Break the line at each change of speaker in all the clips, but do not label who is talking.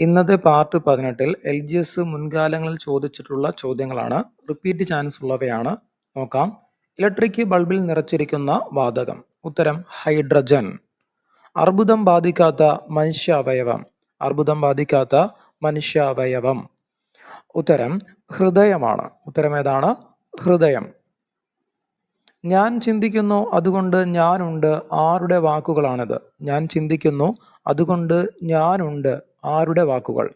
ഇന്നത്തെ പാർട്ട് പതിനെട്ടിൽ L G S മുൻകാലങ്ങളിൽ ചോദിച്ചിട്ടുള്ള ചോദ്യങ്ങളാണ്. റിപ്പീറ്റ് ചാൻസ് ഉള്ളവയാണ്. നോക്കാം. ഇലക്ട്രിക് ബൾബിൽ നിറച്ചിരിക്കുന്ന വാതകം. ഉത്തരം ഹൈഡ്രജൻ. അർബുദം ബാധിക്കാത്ത മനുഷ്യ അവയവം അർബുദം ബാധിക്കാത്ത മനുഷ്യ അവയവം ഉത്തരം ഹൃദയമാണ്. ഉത്തരം ഏതാണ്? ഹൃദയം. ഞാൻ ചിന്തിക്കുന്നു അതുകൊണ്ട് ഞാനുണ്ട്. ആരുടെ വാക്കുകളാണിത്? ഞാൻ ചിന്തിക്കുന്നു അതുകൊണ്ട് ഞാനുണ്ട്. ആരുടെ വാക്കുകൾ?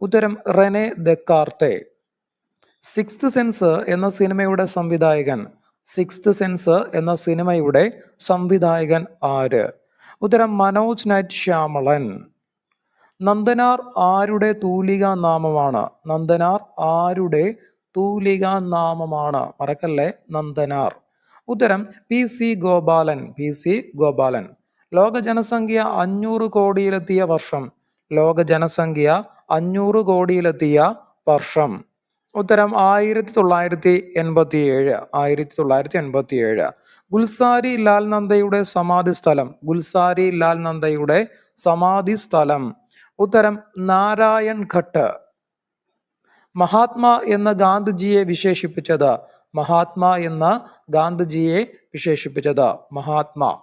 ഉത്തരം റെനെ ദക്കാർത്തെ സിക്സ്ത് സെൻസ് എന്ന സിനിമയുടെ സംവിധായകൻ. സിക്സ്ത് സെൻസ് എന്ന സിനിമയുടെ സംവിധായകൻ ആര്? ഉത്തരം മനോജ് നൈറ്റ് ശ്യാമളൻ. നന്ദനാർ ആരുടെ തൂലിക നാമമാണ്? നന്ദനാർ ആരുടെ തൂലിക നാമമാണ്? മറക്കല്ലേ? നന്ദനാർ. ഉത്തരം P C Gopalan. P C Gopalan. ലോക ജനസംഖ്യ അഞ്ഞൂറ് കോടിയിലെത്തിയ വർഷം. ലോക ജനസംഖ്യ അഞ്ഞൂറ് കോടിയിലെത്തിയ വർഷം. ഉത്തരം ആയിരത്തി തൊള്ളായിരത്തി എൺപത്തി ഏഴ് ആയിരത്തി തൊള്ളായിരത്തി എൺപത്തി ഏഴ് ഗുൽസാരി ലാൽ നന്ദയുടെ സമാധി സ്ഥലം. ഗുൽസാരി ലാൽ നന്ദയുടെ സമാധി സ്ഥലം. ഉത്തരം നാരായൺ ഘട്ട് മഹാത്മാ എന്ന ഗാന്ധിജിയെ വിശേഷിപ്പിച്ചത്. മഹാത്മാ എന്ന ഗാന്ധിജിയെ വിശേഷിപ്പിച്ചത് മഹാത്മാ.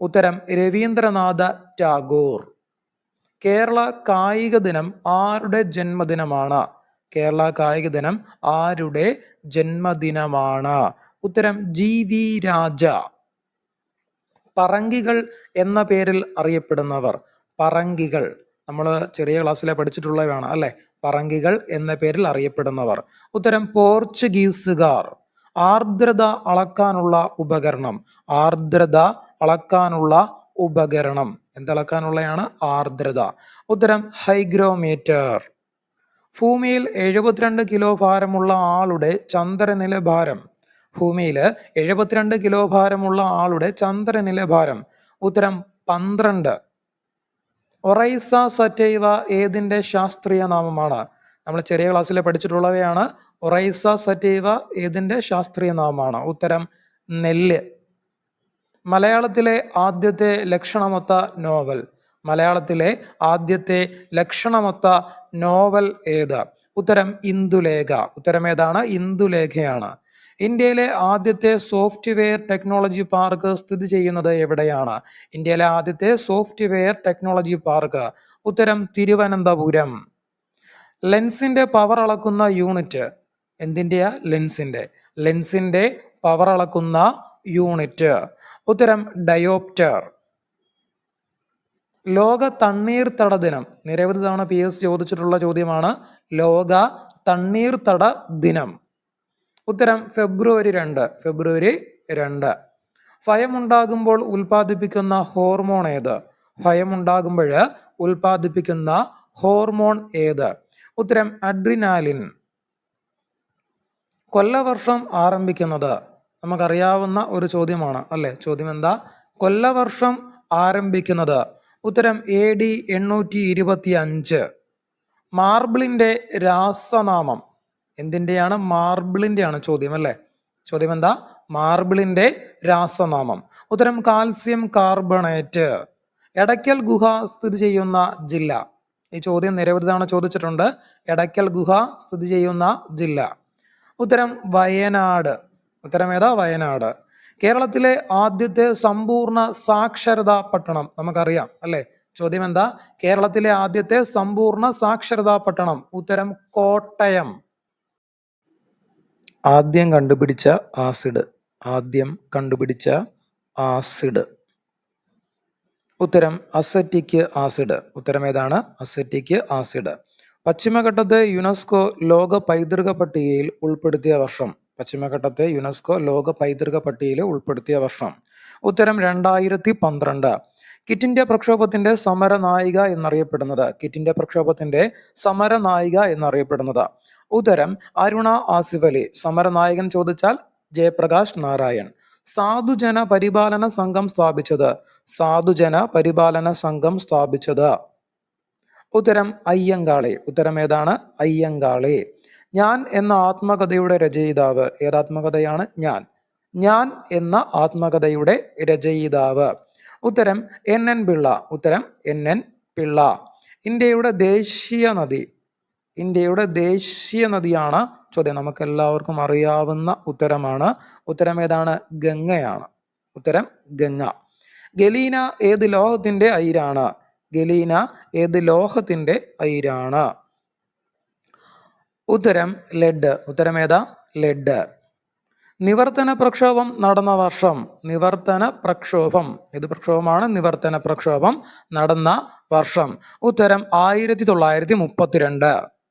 ഉത്തരം രവീന്ദ്രനാഥ ടാഗോർ. കേരള കായിക ദിനം ആരുടെ ജന്മദിനമാണ്? കേരള കായിക ദിനം ആരുടെ ജന്മദിനമാണ്? ഉത്തരം ജി വി രാജ. പറങ്കികൾ എന്ന പേരിൽ അറിയപ്പെടുന്നവർ. പറങ്കികൾ. നമ്മൾ ചെറിയ ക്ലാസ്സിലെ പഠിച്ചിട്ടുള്ളവയാണ് അല്ലെ? പറങ്കികൾ എന്ന പേരിൽ അറിയപ്പെടുന്നവർ. ഉത്തരം പോർച്ചുഗീസുകാർ. ആർദ്രത അളക്കാനുള്ള ഉപകരണം. ആർദ്രത അളക്കാനുള്ള ഉപകരണം എന്തളക്കാനുള്ളതാണ് ആർദ്രത. ഉത്തരം ഹൈഗ്രോമീറ്റർ. ഭൂമിയിൽ എഴുപത്തിരണ്ട് കിലോ ഭാരമുള്ള ആളുടെ ചന്ദ്രനിലെ ഭാരം ഭൂമിയിൽ എഴുപത്തിരണ്ട് കിലോ ഭാരമുള്ള ആളുടെ ചന്ദ്രനിലെ ഭാരം ഉത്തരം പന്ത്രണ്ട്. ഒറൈസ സറ്റൈവ ഏതിന്റെ ശാസ്ത്രീയ നാമമാണ്? നമ്മൾ ചെറിയ ക്ലാസ്സിൽ പഠിച്ചിട്ടുള്ളവയാണ്. ഒറൈസ സറ്റൈവ ഏതിന്റെ ശാസ്ത്രീയ നാമമാണ്? ഉത്തരം നെല്ല്. മലയാളത്തിലെ ആദ്യത്തെ ലക്ഷണമൊത്ത നോവൽ. മലയാളത്തിലെ ആദ്യത്തെ ലക്ഷണമൊത്ത നോവൽ ഏത്? ഉത്തരം ഇന്ദുലേഖ. ഉത്തരം ഏതാണ്? ഇന്ദുലേഖയാണ്. ഇന്ത്യയിലെ ആദ്യത്തെ സോഫ്റ്റ്വെയർ ടെക്നോളജി പാർക്ക് സ്ഥിതി ചെയ്യുന്നത് എവിടെയാണ്? ഇന്ത്യയിലെ ആദ്യത്തെ സോഫ്റ്റ്വെയർ ടെക്നോളജി പാർക്ക്. ഉത്തരം തിരുവനന്തപുരം. ലെൻസിന്റെ പവർ അളക്കുന്ന യൂണിറ്റ്. എന്തിന്റെയാ ലെൻസിന്റെ. ലെൻസിന്റെ പവർ അളക്കുന്ന യൂണിറ്റ്. ഉത്തരം ഡയോപ്റ്റർ. ലോക തണ്ണീർത്തട ദിനം. നിരവധി തവണ പി എസ് ചോദിച്ചിട്ടുള്ള ചോദ്യമാണ് ലോക തണ്ണീർത്തട ദിനം. ഉത്തരം ഫെബ്രുവരി രണ്ട്. ഫെബ്രുവരി രണ്ട്. ഭയമുണ്ടാകുമ്പോൾ ഉൽപ്പാദിപ്പിക്കുന്ന ഹോർമോൺ ഏത്? ഭയമുണ്ടാകുമ്പോൾ ഉൽപ്പാദിപ്പിക്കുന്ന ഹോർമോൺ ഏത്? ഉത്തരം അഡ്രിനാലിൻ. കൊല്ലവർഷം ആരംഭിക്കുന്നത് നമുക്കറിയാവുന്ന ഒരു ചോദ്യമാണ് അല്ലേ? ചോദ്യം എന്താ കൊല്ലവർഷം ആരംഭിക്കുന്നത് ഉത്തരം എ ഡി എണ്ണൂറ്റി ഇരുപത്തി അഞ്ച് മാർബിളിന്റെ രാസനാമം. എന്തിന്റെയാണ് മാർബിളിന്റെയാണ് ചോദ്യം അല്ലേ? ചോദ്യം എന്താ മാർബിളിന്റെ രാസനാമം. ഉത്തരം കാൽസ്യം കാർബണേറ്റ്. എടയ്ക്കൽ ഗുഹ സ്ഥിതി ചെയ്യുന്ന ജില്ല. ഈ ചോദ്യം നിരവധി തവണ ചോദിച്ചിട്ടുണ്ട്. എടയ്ക്കൽ ഗുഹ സ്ഥിതി ചെയ്യുന്ന ജില്ല. ഉത്തരം വയനാട്. ഉത്തരം ഏതാ വയനാട്. കേരളത്തിലെ ആദ്യത്തെ സമ്പൂർണ സാക്ഷരതാ പട്ടണം നമുക്കറിയാം അല്ലെ? ചോദ്യം എന്താ കേരളത്തിലെ ആദ്യത്തെ സമ്പൂർണ സാക്ഷരതാ പട്ടണം ഉത്തരം കോട്ടയം. ആദ്യം കണ്ടുപിടിച്ച ആസിഡ് ആദ്യം കണ്ടുപിടിച്ച ആസിഡ്. ഉത്തരം അസറ്റിക് ആസിഡ്. ഉത്തരം ഏതാണ്? Acetic acid. പശ്ചിമഘട്ടത്തെ യുനെസ്കോ ലോക പൈതൃക പട്ടികയിൽ ഉൾപ്പെടുത്തിയ വർഷം പശ്ചിമഘട്ടത്തെ യുനെസ്കോ ലോക പൈതൃക പട്ടികയിൽ ഉൾപ്പെടുത്തിയ വർഷം. ഉത്തരം രണ്ടായിരത്തി പന്ത്രണ്ട് കിറ്റ് ഇന്ത്യ പ്രക്ഷോഭത്തിന്റെ സമര നായിക എന്നറിയപ്പെടുന്നത്. കിറ്റ് ഇന്ത്യ പ്രക്ഷോഭത്തിന്റെ സമര നായിക എന്നറിയപ്പെടുന്നത്. ഉത്തരം അരുണ ആസിഫ് അലി സമര നായകൻ ചോദിച്ചാൽ ജയപ്രകാശ് നാരായൺ. സാധുജന പരിപാലന സംഘം സ്ഥാപിച്ചത്. സാധുജന പരിപാലന സംഘം സ്ഥാപിച്ചത്. ഉത്തരം അയ്യങ്കാളി. ഉത്തരം ഏതാണ്? അയ്യങ്കാളി. ഞാൻ എന്ന ആത്മകഥയുടെ രചയിതാവ് ഏതാത്മകഥയാണ് ഞാൻ. ഞാൻ എന്ന ആത്മകഥയുടെ രചയിതാവ്. ഉത്തരം എൻ എൻ പിള്ള. ഉത്തരം എൻ എൻ പിള്ള. ഇന്ത്യയുടെ ദേശീയ നദി. ഇന്ത്യയുടെ ദേശീയ നദിയാണ് ചോദ്യം. നമുക്കെല്ലാവർക്കും അറിയാവുന്ന ഉത്തരമാണ്. ഉത്തരം ഏതാണ്? ഗംഗയാണ്. ഉത്തരം ഗംഗ. ഗലീന ഏത് ലോഹത്തിന്റെ അയിരാണ്? ഗലീന ഏത് ലോഹത്തിന്റെ അയിരാണ്? ഉത്തരം ലെഡ്. ഉത്തരം ഏതാ? ലെഡ്. നിവർത്തന പ്രക്ഷോഭം നടന്ന വർഷം. നിവർത്തന പ്രക്ഷോഭം. ഏത് പ്രക്ഷോഭമാണ്? നിവർത്തന പ്രക്ഷോഭം നടന്ന വർഷം. ഉത്തരം ആയിരത്തി തൊള്ളായിരത്തി മുപ്പത്തിരണ്ട്.